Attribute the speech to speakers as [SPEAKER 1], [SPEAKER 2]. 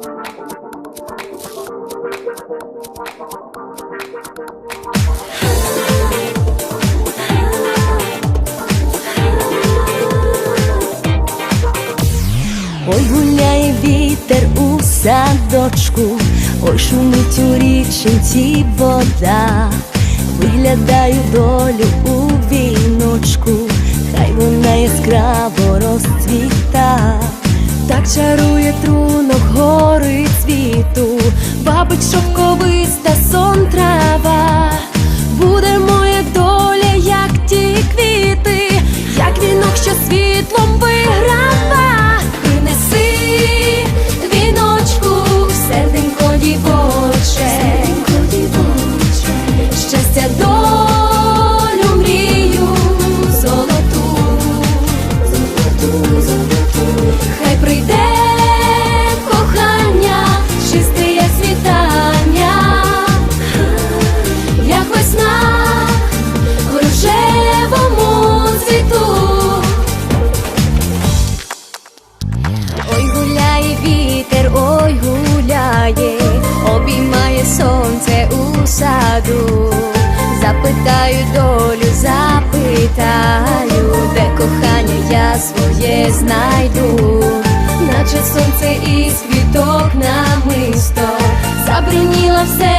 [SPEAKER 1] Ой, гуляє вітер у садочку, ой, шумить у річенці вода, виглядаю долю у чарує трунок гори цвіту, бабить шовковиста сон трава, буде моя доля, як ті квіти, як вінок, що світлом Запитаю долю, запитаю, де кохання я своє знайду, наче сонце і світок намисто, забриніла все.